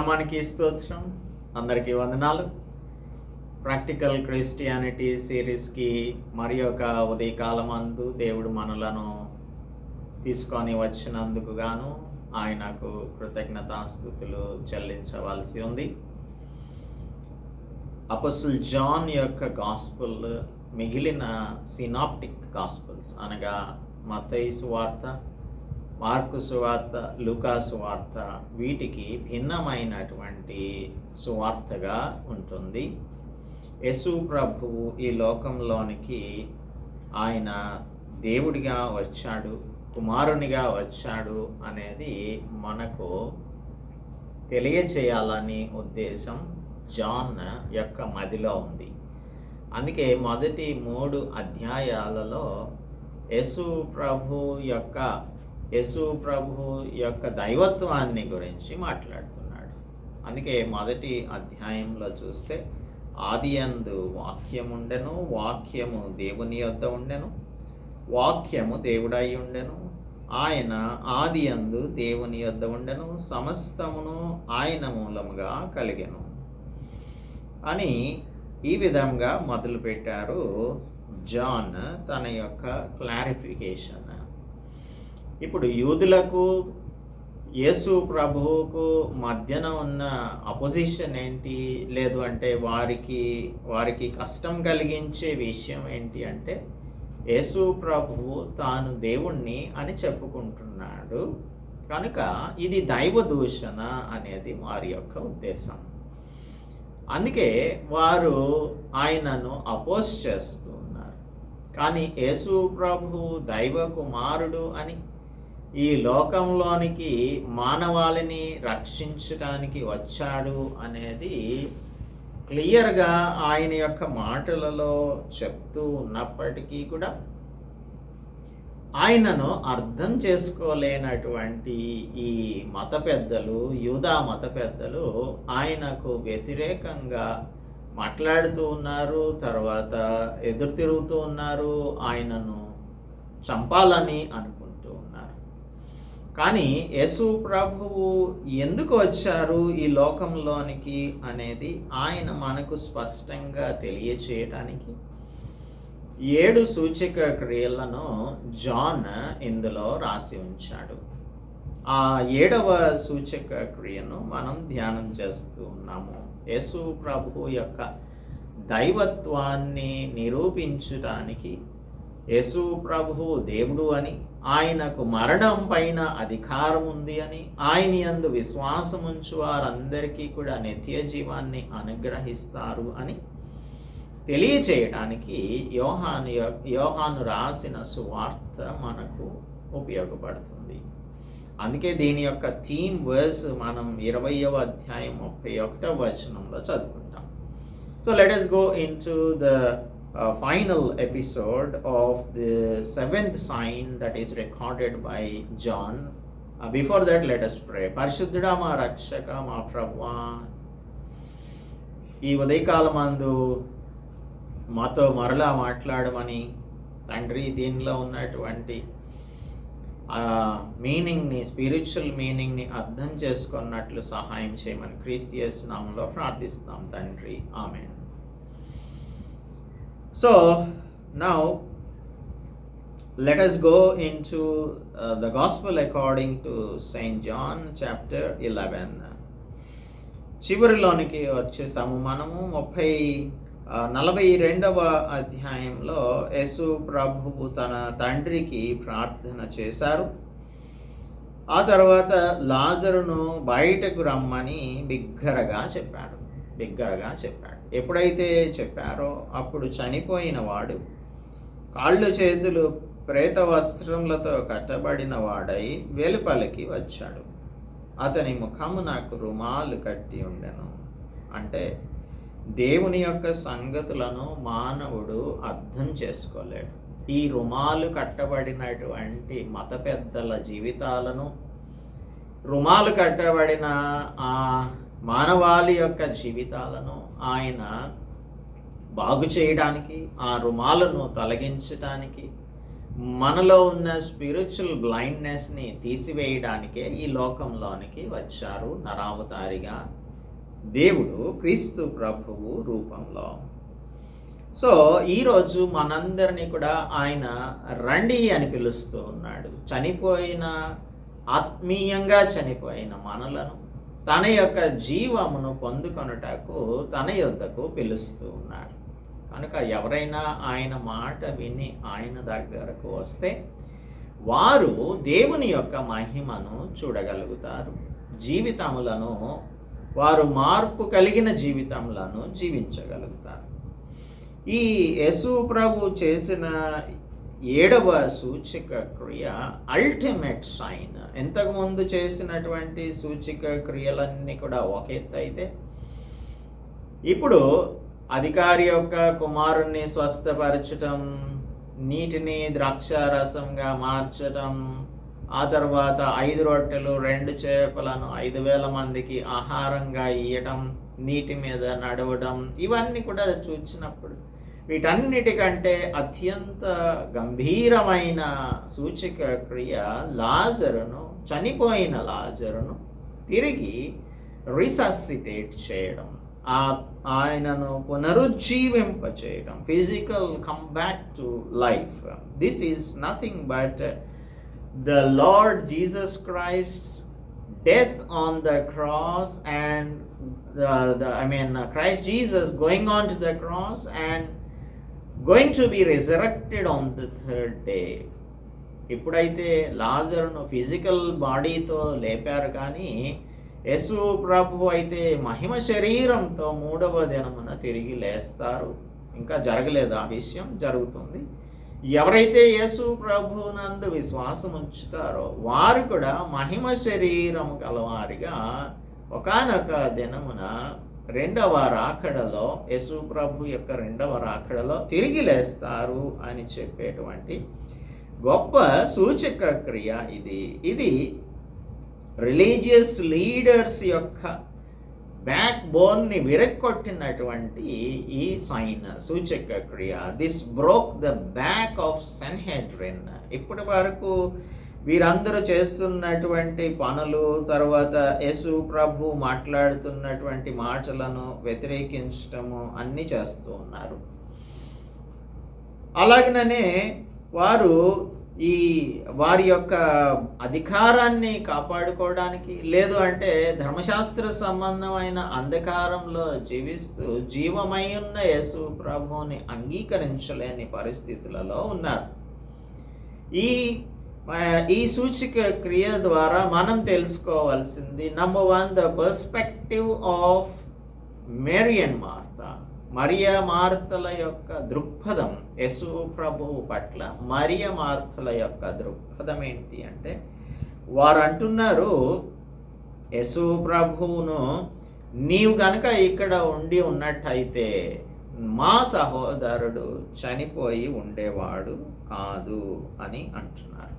నామానికి స్తోత్రం. అందరికీ వందనాలు. ప్రాక్టికల్ క్రిస్టియానిటీ సిరీస్కి మరి ఒక ఉదయకాలం అందు దేవుడు మనలను తీసుకొని వచ్చినందుకు గాను ఆయనకు కృతజ్ఞతాస్థుతులు చెల్లించవలసి ఉంది. అపసుల్ జాన్ యొక్క గాస్పుల్ మిగిలిన సినాప్టిక్ గాస్పుల్స్ అనగా మతైసు సువార్త మార్కు సువార్త లూకా సువార్త వీటికి భిన్నమైనటువంటి సువార్తగా ఉంటుంది. యశు ప్రభువు ఈ లోకంలోనికి ఆయన దేవుడిగా వచ్చాడు కుమారునిగా వచ్చాడు అనేది మనకు తెలియచేయాలని ఉద్దేశం జాన్ యొక్క మదిలో ఉంది. అందుకే మొదటి మూడు అధ్యాయాలలో యేసు ప్రభు యొక్క యేసు ప్రభు యొక్క దైవత్వాన్ని గురించి మాట్లాడుతున్నాడు. అందుకే మొదటి అధ్యాయంలో చూస్తే ఆది అందు వాక్యముండెను వాక్యము దేవుని యొద్ద ఉండెను వాక్యము దేవుడై ఉండెను ఆయన ఆది అందు దేవుని యొద్ద ఉండెను సమస్తమును ఆయన మూలముగా కలిగెను. అని ఈ విధంగా మొదలుపెట్టారు జాన్ తన యొక్క క్లారిఫికేషన్. ఇప్పుడు యూదులకు యేసు ప్రభువుకు మధ్యన ఉన్న అపోజిషన్ ఏంటి? లేదు అంటే వారికి వారికి కష్టం కలిగించే విషయం ఏంటి అంటే యేసు ప్రభువు తాను దేవుణ్ణి అని చెప్పుకుంటున్నాడు. కనుక ఇది దైవ దూషణ అనేది వారి యొక్క ఉద్దేశం. అందుకే వారు ఆయనను అపోజ్ చేస్తున్నారు. కానీ యేసు ప్రభువు దైవ కుమారుడు అని ఈ లోకంలోనికి మానవాళిని రక్షించడానికి వచ్చాడు అనేది క్లియర్గా ఆయన యొక్క మాటలలో చెప్తూ ఉన్నప్పటికీ కూడా ఆయనను అర్థం చేసుకోలేనటువంటి ఈ మత పెద్దలు యూదా మత పెద్దలు ఆయనకు వ్యతిరేకంగా మాట్లాడుతూ ఉన్నారు తర్వాత ఎదురు తిరుగుతూ ఉన్నారు ఆయనను చంపాలని అనుకుంటున్నారు కానీ యేసు ప్రభువు ఎందుకు వచ్చారు ఈ లోకంలోనికి అనేది ఆయన మనకు స్పష్టంగా తెలియచేయటానికి? ఏడు సూచక క్రియలను జాన్ ఇందులో రాసి ఉంచాడు. ఆ ఏడవ సూచక క్రియను మనం ధ్యానం చేస్తూ ఉన్నాము. యేసు ప్రభు యొక్క దైవత్వాన్ని నిరూపించడానికి యేసు ప్రభు దేవుడు అని ఆయనకు మరణం పైన అధికారం ఉంది అని ఆయన యందు విశ్వాసం ఉంచు వారందరికీ కూడా నిత్య జీవాన్ని అనుగ్రహిస్తారు అని తెలియచేయడానికి యోహాను యోహాను రాసిన సువార్త మనకు ఉపయోగపడుతుంది. అందుకే దీని యొక్క థీమ్ వర్స్ మనం ఇరవయవ అధ్యాయం ముప్పై ఒకటవ వచనంలో చదువుకుంటాం. So let us go into the final episode of the seventh sign that is recorded by John before that, let us pray పరిశుద్ధుడా మా రక్షక మా ప్రభా ఈ ఉదయకాలమందు మాతో మరలా మాట్లాడమని తండ్రి దీనిలో ఉన్నటువంటి మీనింగ్ని స్పిరిచువల్ మీనింగ్ని అర్థం చేసుకున్నట్లు సహాయం చేయమని క్రీస్తియస్ నామంలో ప్రార్థిస్తున్నాం తండ్రి. ఆమె so now let us go into uh, the gospel according to Saint John chapter 11 చివరిలోనికి వచ్చేసాము మనము ముప్పై నలభై రెండవ అధ్యాయంలో యేసు ప్రభువు తన తండ్రికి ప్రార్థన చేశారు. ఆ తర్వాత లాజరును బయటకు రమ్మని బిగ్గరగా చెప్పాడు. బిగ్గరగా చెప్పాడు. ఎప్పుడైతే చెప్పారో అప్పుడు చనిపోయిన వాడు కాళ్ళు చేతులు ప్రేత వస్త్రములతో కట్టబడిన వాడై వెలుపలికి వచ్చాడు. అతని ముఖము నాకు రుమాలు కట్టి ఉండెను. అంటే దేవుని యొక్క సంగతులను మానవుడు అర్థం చేసుకోలేడు. ఈ రుమాలు కట్టబడినటువంటి మత పెద్దల జీవితాలను రుమాలు కట్టబడిన ఆ మానవాళి యొక్క జీవితాలను ఆయన బాగు చేయడానికి ఆ రుమాలను తొలగించడానికి మనలో ఉన్న స్పిరిచువల్ బ్లైండ్నెస్ని తీసివేయడానికే ఈ లోకంలోనికి వచ్చారు నరావతారిగా దేవుడు క్రీస్తు ప్రభువు రూపంలో. సో ఈరోజు మనందరినీ కూడా ఆయన రండి అని పిలుస్తూ ఉన్నాడు. చనిపోయిన ఆత్మీయంగా చనిపోయిన మనలను తన యొక్క జీవమును పొందుకొనుటకు తన యొద్దకు పిలుస్తూ ఉన్నాడు. కనుక ఎవరైనా ఆయన మాట విని ఆయన దగ్గరకు వస్తే వారు దేవుని యొక్క మహిమను చూడగలుగుతారు. జీవితములను వారు మార్పు కలిగిన జీవితములను జీవించగలుగుతారు. ఈ యశు ప్రభు చేసిన ఏడవ సూచిక క్రియ అల్టిమేట్ సైన్ ఇంతకుముందు చేసినటువంటి సూచిక క్రియలన్నీ కూడా ఒక ఎత్తు అయితే ఇప్పుడు అధికారి యొక్క కుమారుణ్ణి స్వస్థపరచటం నీటిని ద్రాక్షారసంగా మార్చటం ఆ తర్వాత ఐదు రొట్టెలు రెండు చేపలను ఐదు వేల మందికి ఆహారంగా ఇయ్యటం నీటి మీద నడవడం ఇవన్నీ కూడా చూచినప్పుడు వీటన్నిటికంటే అత్యంత గంభీరమైన సూచిక క్రియ లాజరును చనిపోయిన లాజరును తిరిగి రిససిటేట్ చేయడం ఆ ఆయనను పునరుజ్జీవింప చేయడం physical come back to life. This is nothing but the lord Jesus Christ death on the cross and the I mean Christ Jesus going on to the cross and going to and resurrected on the third day ఎప్పుడైతే లాజర్ను physical బాడీతో లేపారు కానీ యశు ప్రభు అయితే మహిమ శరీరంతో మూడవ దినమున తిరిగి లేస్తారు. ఇంకా జరగలేదు ఆ విషయం జరుగుతుంది. ఎవరైతే యేసు ప్రభునందు విశ్వాసం ఉంచుతారో వారు కూడా మహిమ శరీరము గలవారిగా ఒకానొక దినమున రెండవ రాకడలో యశు ప్రభు యొక్క రెండవ రాకడలో తిరిగి లేస్తారు అని చెప్పేటువంటి గొప్ప సూచక క్రియ ఇది. ఇది రిలీజియస్ లీడర్స్ యొక్క బ్యాక్ బోన్ని విరక్కొట్టినటువంటి ఈ సైన్ సూచక క్రియ. This broke the back of Sanhedrin ఇప్పటి వరకు వీరందరూ చేస్తున్నటువంటి పనులు తర్వాత యేసు ప్రభు మాట్లాడుతున్నటువంటి మాటలను వ్యతిరేకించటము అన్నీ చేస్తూ ఉన్నారు. అలాగనే వారు ఈ వారి యొక్క అధికారాన్ని కాపాడుకోవడానికి లేదు అంటే ధర్మశాస్త్ర సంబంధమైన అంధకారంలో జీవిస్తూ జీవమై ఉన్న యేసు ప్రభువుని అంగీకరించలేని పరిస్థితులలో ఉన్నారు. ఈ ఈ సూచిక క్రియ ద్వారా మనం తెలుసుకోవాల్సింది number one the perspective of Mary and Martha మరియ మార్తల యొక్క దృక్పథం యశు ప్రభువు పట్ల మరియ మార్తల యొక్క దృక్పథం ఏంటి అంటే వారు అంటున్నారు యశు ప్రభువును నీవు గనక ఇక్కడ ఉండి ఉన్నట్టయితే మా సహోదరుడు చనిపోయి ఉండేవాడు కాదు అని అంటున్నారు.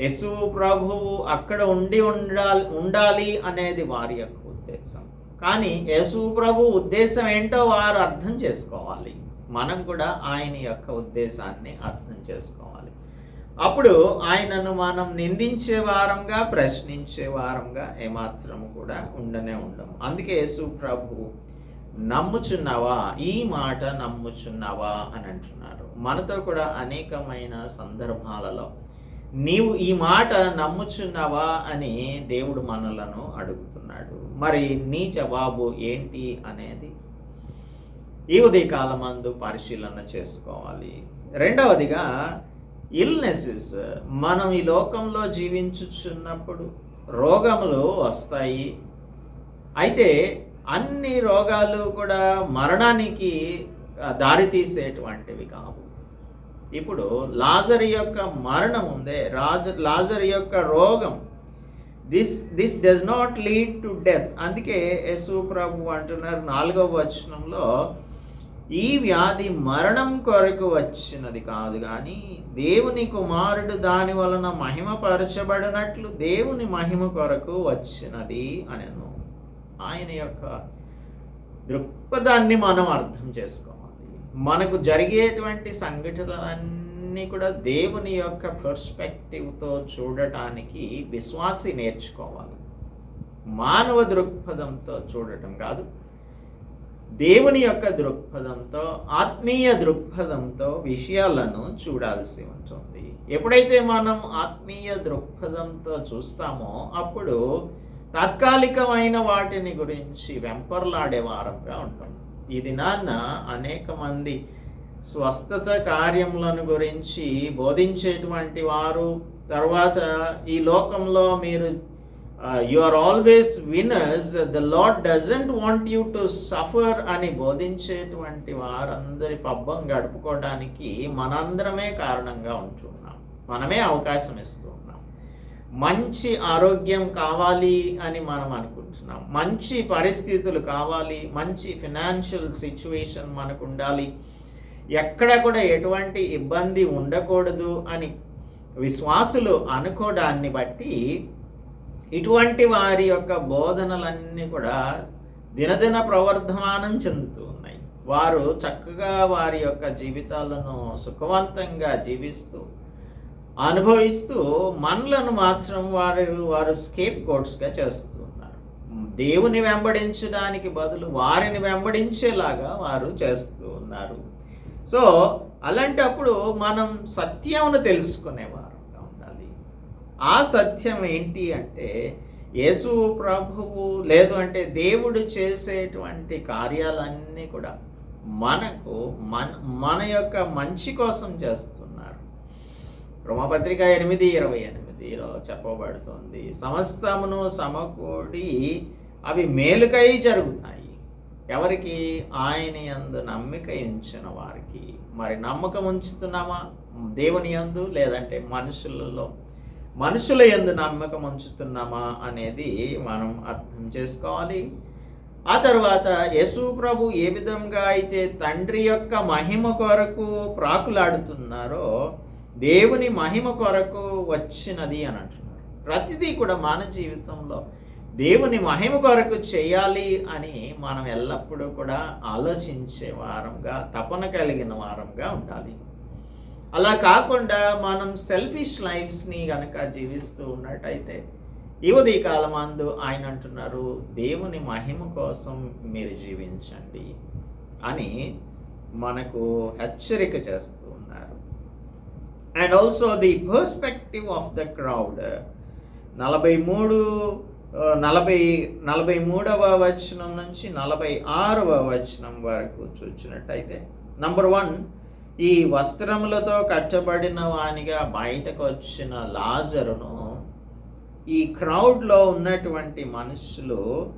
యశు ప్రభువు అక్కడ ఉండి ఉండాలి ఉండాలి అనేది వారి యొక్క ఉద్దేశం. కానీ యేసు ప్రభు ఉద్దేశం ఏంటో వారు అర్థం చేసుకోవాలి. మనం కూడా ఆయన యొక్క ఉద్దేశాన్ని అర్థం చేసుకోవాలి. అప్పుడు ఆయనను మనం నిందించే వారంగా ప్రశ్నించే వారంగా ఏమాత్రం కూడా ఉండనే ఉండము. అందుకే యేసు ప్రభు నమ్ముచున్నావా? ఈ మాట నమ్ముచున్నావా? అని అంటున్నారు. మనతో కూడా అనేకమైన సందర్భాలలో నీవు ఈ మాట నమ్ముచున్నావా అని దేవుడు మనలను అడుగుతున్నాడు. మరి నీ జవాబు ఏంటి అనేది ఈ ఉదయకాలమందు పరిశీలన చేసుకోవాలి. రెండవదిగా ఇల్నెసెస్ మనం ఈ లోకంలో జీవించుచున్నప్పుడు రోగములు వస్తాయి. అయితే అన్ని రోగాలు కూడా మరణానికి దారితీసేటువంటివి కావు. ఇప్పుడు లాజర్ యొక్క మరణం ఉందే రాజ లాజర్ యొక్క రోగం. This this does not lead to death అందుకే యశు ప్రభు అంటున్నారు నాలుగవ వచనంలో ఈ వ్యాధి మరణం కొరకు వచ్చినది కాదు కానీ దేవుని కుమారుడు దాని వలన మహిమపరచబడినట్లు దేవుని మహిమ కొరకు వచ్చినది అనను. ఆయన యొక్క దృక్పథాన్ని మనం అర్థం చేసుకోవాలి. మనకు జరిగేటువంటి సంఘటనలన్నీ కూడా దేవుని యొక్క పర్స్పెక్టివ్తో చూడటానికి విశ్వాసి నేర్చుకోవాలి. మానవ దృక్పథంతో చూడటం కాదు. దేవుని యొక్క దృక్పథంతో ఆత్మీయ దృక్పథంతో విషయాలను చూడాల్సి ఉంటుంది. ఎప్పుడైతే మనం ఆత్మీయ దృక్పథంతో చూస్తామో అప్పుడు తాత్కాలికమైన వాటిని గురించి వెంపర్లాడే వారంగా ఉంటాం. ఈ దినాన్న అనేక మంది స్వస్థత కార్యములను గురించి బోధించేటువంటి వారు. తర్వాత ఈ లోకంలో మీరు you are always winners the lord doesn't want you to suffer అని బోధించేటువంటి వారందరి పబ్బం గడుపుకోవడానికి మనందరమే కారణంగా ఉంటున్నాం మనమే అవకాశం ఇస్తున్నాం మంచి ఆరోగ్యం కావాలి అని మనం అనుకుంటున్నాం. మంచి పరిస్థితులు కావాలి మంచి ఫినాన్షియల్ సిచ్యువేషన్ మనకు ఉండాలి. ఎక్కడ కూడా ఎటువంటి ఇబ్బంది ఉండకూడదు అని విశ్వాసులు అనుకోవడాన్ని బట్టి ఇటువంటి వారి యొక్క బోధనలన్నీ కూడా దినదిన ప్రవర్ధమానం చెందుతూ ఉన్నాయి. వారు చక్కగా వారి యొక్క జీవితాలను సుఖవంతంగా జీవిస్తూ అనుభవిస్తూ మనలను మాత్రం వారు వారు స్కేప్ కోట్స్గా చేస్తూ దేవుని వెంబడించడానికి బదులు వారిని వెంబడించేలాగా వారు చేస్తూ ఉన్నారు. సో అలాంటప్పుడు మనం సత్యమును తెలుసుకునేవారుగా ఉండాలి. ఆ సత్యం ఏంటి అంటే యేసు ప్రభువు లేదు అంటే దేవుడు చేసేటువంటి కార్యాలన్నీ కూడా మనకు మన మన యొక్క మంచి కోసం చేస్తున్నారు. రోమపత్రిక ఎనిమిది ఇరవై ఎనిమిదిలో చెప్పబడుతుంది సమస్తమును సమకూడి అవి మేలుకై జరుగుతాయి. ఎవరికి? ఆయన యందు నమ్మిక ఉంచిన వారికి. మరి నమ్మకం ఉంచుతున్నామా? దేవుని యందు లేదంటే మనుషులలో? మనుషుల యందు నమ్మకం ఉంచుతున్నామా అనేది మనం అర్థం చేసుకోవాలి. ఆ తర్వాత యేసు ప్రభు ఏ విధంగా అయితే తండ్రి యొక్క మహిమ కొరకు ప్రాకులాడుతున్నారో దేవుని మహిమ కొరకు వచ్చినది అని అంటున్నారు. ప్రతిదీ కూడా మన జీవితంలో దేవుని మహిమ కొరకు చేయాలి అని మనం ఎల్లప్పుడూ కూడా ఆలోచించే వారంగా తపన కలిగిన వారంగా ఉండాలి. అలా కాకుండా మనం సెల్ఫిష్ లైఫ్స్ని కనుక జీవిస్తూ ఉన్నట్టయితే యువది కాలమందు ఆయన అంటున్నారు దేవుని మహిమ కోసం మీరు జీవించండి అని మనకు హెచ్చరిక చేస్తూ ఉన్నారు. And also the perspective of the crowd నలభై మూడు నలభై నలభై మూడవ వచనం నుంచి నలభై ఆరవ వచనం వరకు చూచినట్టయితే నంబర్ వన్ ఈ వస్త్రములతో కట్టబడిన వానిగా బయటకు వచ్చిన లాజరును ఈ క్రౌడ్లో ఉన్నటువంటి మనుషులు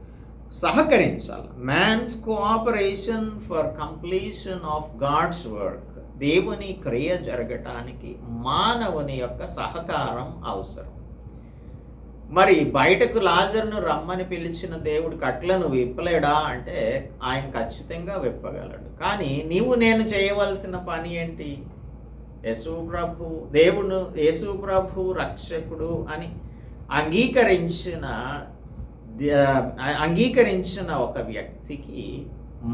సహకరించాలి. Man's cooperation for completion of God's work దేవుని క్రియ జరగటానికి మానవుని యొక్క సహకారం అవసరం. మరి బయటకు లాజర్ను రమ్మని పిలిచిన దేవుడు కట్లను విప్పలేడా అంటే ఆయన ఖచ్చితంగా విప్పగలడు. కానీ నీవు నేను చేయవలసిన పని ఏంటి? యేసు ప్రభు దేవుడు యేసు ప్రభు రక్షకుడు అని అంగీకరించిన అంగీకరించిన ఒక వ్యక్తికి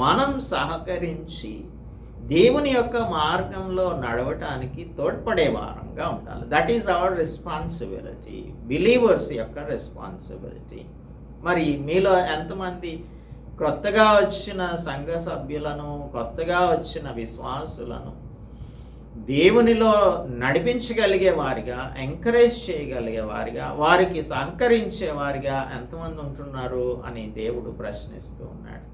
మనం సహకరించి దేవుని యొక్క మార్గంలో నడవటానికి తోడ్పడే వారంగా ఉండాలి. That is our responsibility believers యొక్క రెస్పాన్సిబిలిటీ మరి మీలో ఎంతమంది కొత్తగా వచ్చిన సంఘ సభ్యులను కొత్తగా వచ్చిన విశ్వాసులను దేవునిలో నడిపించగలిగే వారిగా ఎంకరేజ్ చేయగలిగే వారిగా వారికి సహకరించే వారిగా ఎంతమంది ఉంటున్నారు అని దేవుడు ప్రశ్నిస్తూ ఉన్నాడు.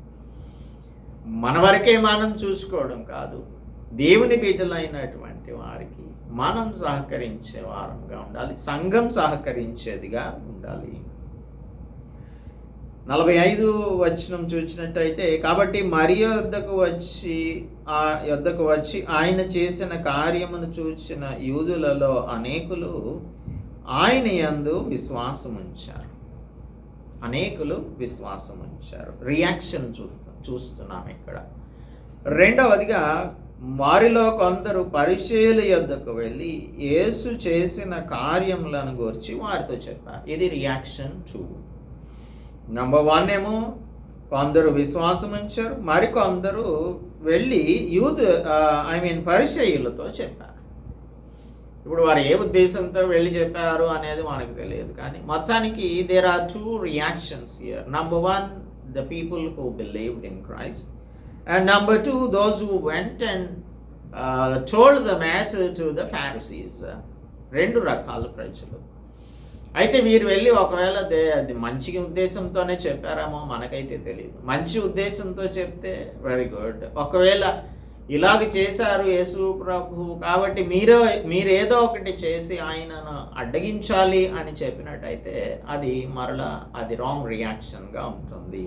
మన వరకే మనం చూసుకోవడం కాదు. దేవుని బిడ్డలైనటువంటి వారికి మనం సహకరించే వారంగా ఉండాలి. సంఘం సహకరించేదిగా ఉండాలి. నలభై ఐదు వచనం చూసినట్టయితే కాబట్టి మరి యొద్దకు వచ్చి ఆ యొద్దకు వచ్చి ఆయన చేసిన కార్యమును చూసిన యూదులలో అనేకులు ఆయన యందు విశ్వాసం ఉంచారు అనేకులు విశ్వాసం ఉంచారు రియాక్షన్ చూస్తాం. చూస్తున్నాం ఇక్కడ. రెండవదిగా వారిలో కొందరు పరిచయల యొద్దకు వెళ్ళి యేసు చేసిన కార్యములను గురించి వారితో చెప్పారు. ఇది రియాక్షన్ టూ. నంబర్ వన్ ఏమో కొందరు విశ్వాసం ఉంచారు మరికొందరు వెళ్ళి యూత్ ఐ మీన్ పరిచయులతో చెప్పారు. ఇప్పుడు వారు ఏ ఉద్దేశంతో వెళ్ళి చెప్పారు అనేది మనకు తెలియదు కానీ మొత్తానికి there are two reactions here number one the people believed believed in And and number two who went and and told the match to the Pharisees. రెండు రకాల ప్రజలు. అయితే వీరు వెళ్ళి ఒకవేళ దే అది మంచి ఉద్దేశంతోనే చెప్పారేమో మనకైతే తెలియదు మంచి ఉద్దేశంతో చెప్తే వెరీ గుడ్ ఒకవేళ ఇలాగ చేశారు యేసు ప్రభు కాబట్టి మీరు మీరేదో ఒకటి చేసి ఆయనను అడ్డగించాలి అని చెప్పినట్టయితే అది మరలా అది రాంగ్ రియాక్షన్గా ఉంటుంది.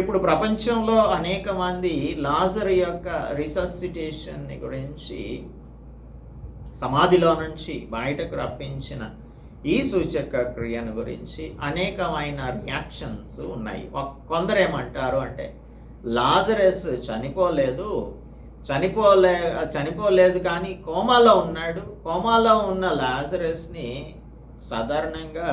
ఇప్పుడు ప్రపంచంలో అనేక మంది లాజర్ యొక్క రిససిటేషన్ని గురించి సమాధిలో నుంచి బయటకు రప్పించిన ఈ సూచక క్రియను గురించి అనేకమైన రియాక్షన్స్ ఉన్నాయి. కొందరు ఏమంటారు అంటే లాజరస్ చనిపోలేదు చనిపోలే చనిపోలేదు కానీ కోమాలో ఉన్నాడు. కోమాలో ఉన్న లాజరస్ని సాధారణంగా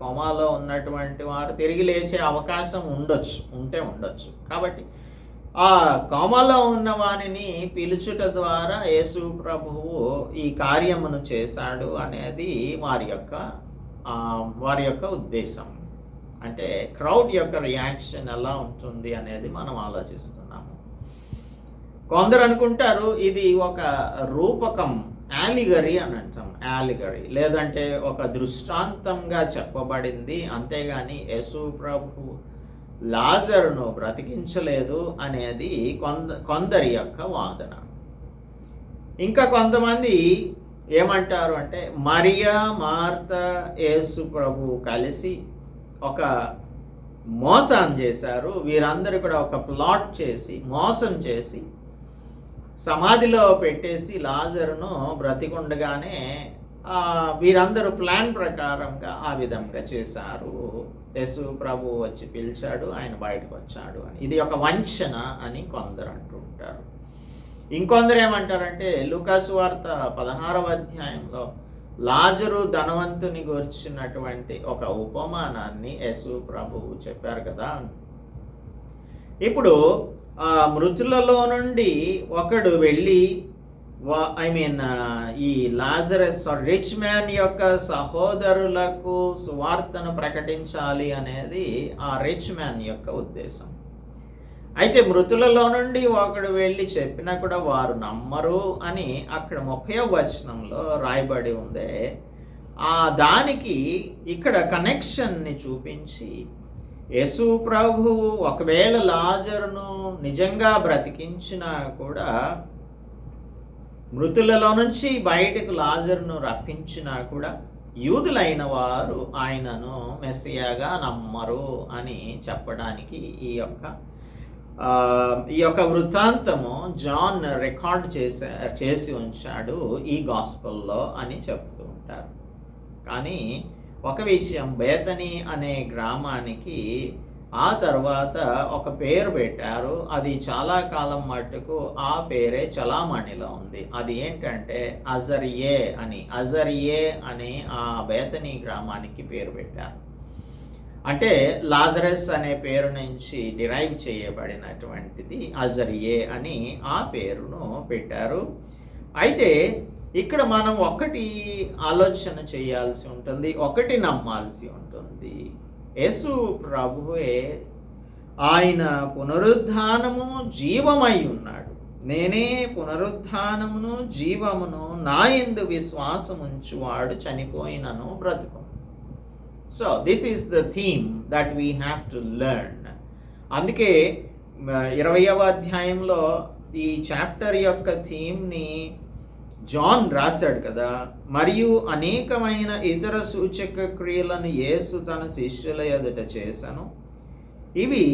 కోమాలో ఉన్నటువంటి వారు తిరిగి లేచే అవకాశం ఉండొచ్చు ఉంటే ఉండొచ్చు. కాబట్టి ఆ కోమాలో ఉన్న వాణిని పిలుచుట ద్వారా యేసు ప్రభువు ఈ కార్యమును చేశాడు అనేది వారి యొక్క వారి యొక్క ఉద్దేశం. అంటే క్రౌడ్ యొక్క రియాక్షన్ ఎలా ఉంటుంది అనేది మనం ఆలోచిస్తున్నాము. కొందరు అనుకుంటారు ఇది ఒక రూపకం యాలిగరీ అని అంటాం యాలిగరీ లేదంటే ఒక దృష్టాంతంగా చెప్పబడింది. అంతేగాని యశు ప్రభు లాజర్ను బ్రతికించలేదు అనేది కొంద కొందరి యొక్క వాదన. ఇంకా కొంతమంది ఏమంటారు అంటే మరియా మార్త యేసు ప్రభు కలిసి ఒక మోసం చేశారు. వీరందరూ కూడా ఒక ప్లాట్ చేసి మోసం చేసి సమాధిలో పెట్టేసి లాజరును బ్రతికుండగానే వీరందరూ ప్లాన్ ప్రకారంగా ఆ విధంగా చేశారు. యశు ప్రభు వచ్చి పిలిచాడు ఆయన బయటకు వచ్చాడు అని. ఇది ఒక వంచన అని కొందరు అంటుంటారు. ఇంకొందరు ఏమంటారంటే లూకాసు వార్త పదహారవ అధ్యాయంలో లాజరు ధనవంతుని గురించినటువంటి ఒక ఉపమానాన్ని యశు ప్రభువు చెప్పారు కదా. ఇప్పుడు ఆ మృతులలో నుండి ఒకడు వెళ్ళి ఐ మీన్ ఈ లాజరస్ రిచ్ మ్యాన్ యొక్క సహోదరులకు సువార్తను ప్రకటించాలి అనేది ఆ రిచ్ మ్యాన్ యొక్క ఉద్దేశం. అయితే మృతులలో నుండి ఒకడు వెళ్ళి చెప్పినా కూడా వారు నమ్మరు అని అక్కడ ముప్పై వచనంలో రాయబడి ఉందే. ఆ దానికి ఇక్కడ కనెక్షన్ని చూపించి యేసు ప్రభువు ఒకవేళ లాజరును నిజంగా బ్రతికించినా కూడా మృతులలో నుంచి బయటకు లాజర్ను రప్పించినా కూడా యూదులైన వారు ఆయనను మెస్సియాగా నమ్మరు అని చెప్పడానికి ఈ యొక్క ఈ యొక్క వృత్తాంతము జాన్ రికార్డ్ చేసే చేసి ఉంచాడు ఈ గాస్పల్లో అని చెప్తూ ఉంటారు. కానీ ఒక విషయం బేతని అనే గ్రామానికి ఆ తర్వాత ఒక పేరు పెట్టారు. అది చాలా కాలం మట్టుకు ఆ పేరే చలామణిలో ఉంది. అది ఏంటంటే అజరియే అని అజరియే అని ఆ బేతని గ్రామానికి పేరు పెట్టారు. అంటే లాజరస్ అనే పేరు నుంచి డిరైవ్ చేయబడినటువంటిది అజరియే అని ఆ పేరును పెట్టారు. అయితే ఇక్కడ మనం ఒకటి ఆలోచన చేయాల్సి ఉంటుంది ఒకటి నమ్మాల్సి ఉంటుంది. యేసు ప్రభువే ఆయన పునరుద్ధానము జీవమై ఉన్నాడు. నేనే పునరుద్ధానమును జీవమును నా ఎందు విశ్వాసముంచి వాడు చనిపోయినను బ్రతుకు. So this is the theme that we have to learn అందుకే ఇరవయవ అధ్యాయంలో ఈ చాప్టర్ యొక్క థీమ్ని జాన్ రాశాడు కదా మరియు అనేకమైన ఇతర సూచక క్రియలను యేసు తన శిష్యుల ఎదుట చేశాను. ఇవి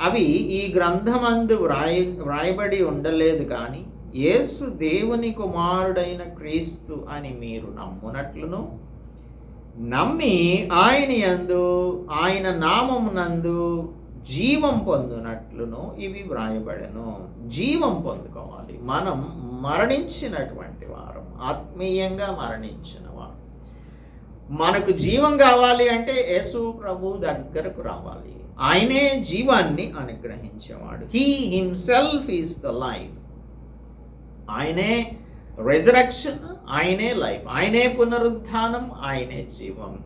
అవి ఈ గ్రంథమందు వ్రాయ వ్రాయబడి ఉండలేదు కానీ యేసు దేవుని కుమారుడైన క్రీస్తు అని మీరు నమ్మునట్లును. నమ్మి ఆయన యందు ఆయన నామమునందు జీవం పొందునట్లును ఇవి వ్రాయబడను. జీవం పొందుకోవాలి. మనం మరణించినటువంటి వారం ఆత్మీయంగా మరణించిన వారు. మనకు జీవం కావాలి అంటే యేసు ప్రభు దగ్గరకు రావాలి. ఆయనే జీవాన్ని అనుగ్రహించేవాడు. He himself is the life ఆయనే రెజరక్షన్ ఆయనే లైఫ్ ఆయనే పునరుద్ధానం ఆయనే జీవం.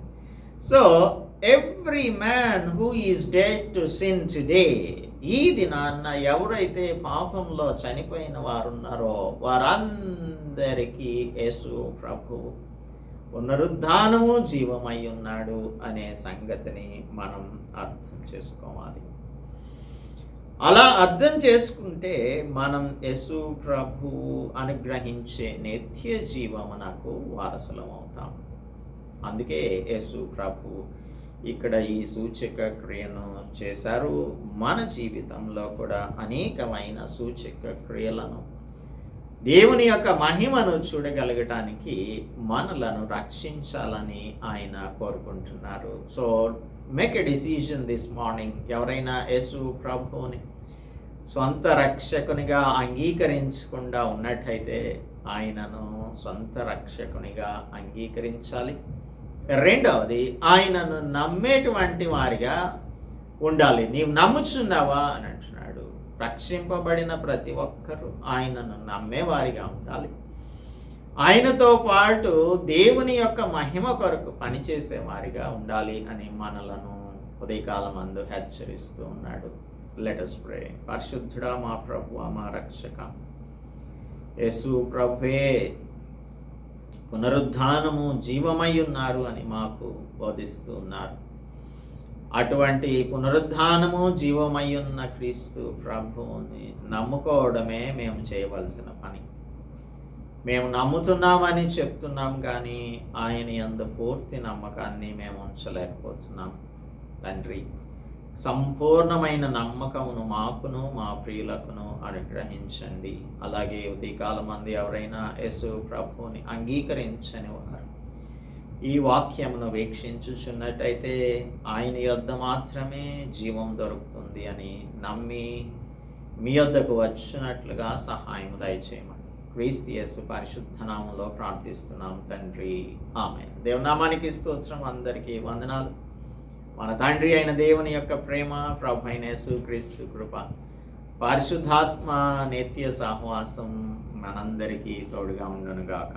So every man who is dead to sin today ఈ దినాన్న ఎవరైతే పాపంలో చనిపోయిన వారున్నారో వారందరికీ యేసు ప్రభు పునరుద్ధానము జీవమై ఉన్నాడు అనే సంగతిని మనం అర్థం చేసుకోవాలి. అలా అర్థం చేసుకుంటే మనం యశు ప్రభు అనుగ్రహించే నిత్య జీవమునకు వారసులం అవుతాం. అందుకే యేసు ప్రభు ఇక్కడ ఈ సూచక క్రియను చేశారు. మన జీవితంలో కూడా అనేకమైన సూచక క్రియలను దేవుని యొక్క మహిమను చూడగలగటానికి మనలను రక్షించాలని ఆయన కోరుకుంటున్నారు. So make a decision this morning ఎవరైనా యేసు ప్రభువుని సొంత రక్షకునిగా అంగీకరించకుండా ఉన్నట్టయితే ఆయనను సొంత రక్షకునిగా అంగీకరించాలి. రెండవది ఆయనను నమ్మేటువంటి వారిగా ఉండాలి. నీవు నమ్ముచున్నావా అని అంటున్నాడు. రక్షింపబడిన ప్రతి ఒక్కరూ ఆయనను నమ్మేవారిగా ఉండాలి. ఆయనతో పాటు దేవుని యొక్క మహిమ కొరకు పనిచేసే వారిగా ఉండాలి అని మనలను ఉదయకాలం అందు హెచ్చరిస్తూ ఉన్నాడు. లెటస్ ప్రే పరిశుద్ధుడా మా ప్రభు మా రక్షక. యేసు ప్రభే పునరుద్ధానము జీవమై ఉన్నారు అని మాకు బోధిస్తూ ఉన్నారు. అటువంటి పునరుద్ధానము జీవమై ఉన్న క్రీస్తు ప్రభువుని నమ్ముకోవడమే మేము చేయవలసిన పని. మేము నమ్ముతున్నామని చెప్తున్నాం కానీ ఆయన అందు పూర్తి నమ్మకాన్ని మేము ఉంచలేకపోతున్నాం. తండ్రి సంపూర్ణమైన నమ్మకమును మాకును మా ప్రియులకును అనుగ్రహించండి. అలాగే ఉదయకాల మంది ఎవరైనా యశు ప్రభువుని అంగీకరించని వారు ఈ వాక్యమును వీక్షించుచున్నట్టయితే ఆయన యొద్ద మాత్రమే జీవం దొరుకుతుంది అని నమ్మి మీ యొద్దకు వచ్చినట్లుగా సహాయం దయచేయమని క్రీస్తు యేసు పరిశుద్ధనామంలో ప్రార్థిస్తున్నాం తండ్రి. ఆమె దేవనామానికి స్తోత్రం అందరికీ వందనాలు. మన తండ్రి అయిన దేవుని యొక్క ప్రేమ ప్రభు అయిన యేసుక్రీస్తు కృప పరిశుద్ధాత్మ నిత్య సహవాసం మనందరికీ తోడుగా ఉండునుగాక.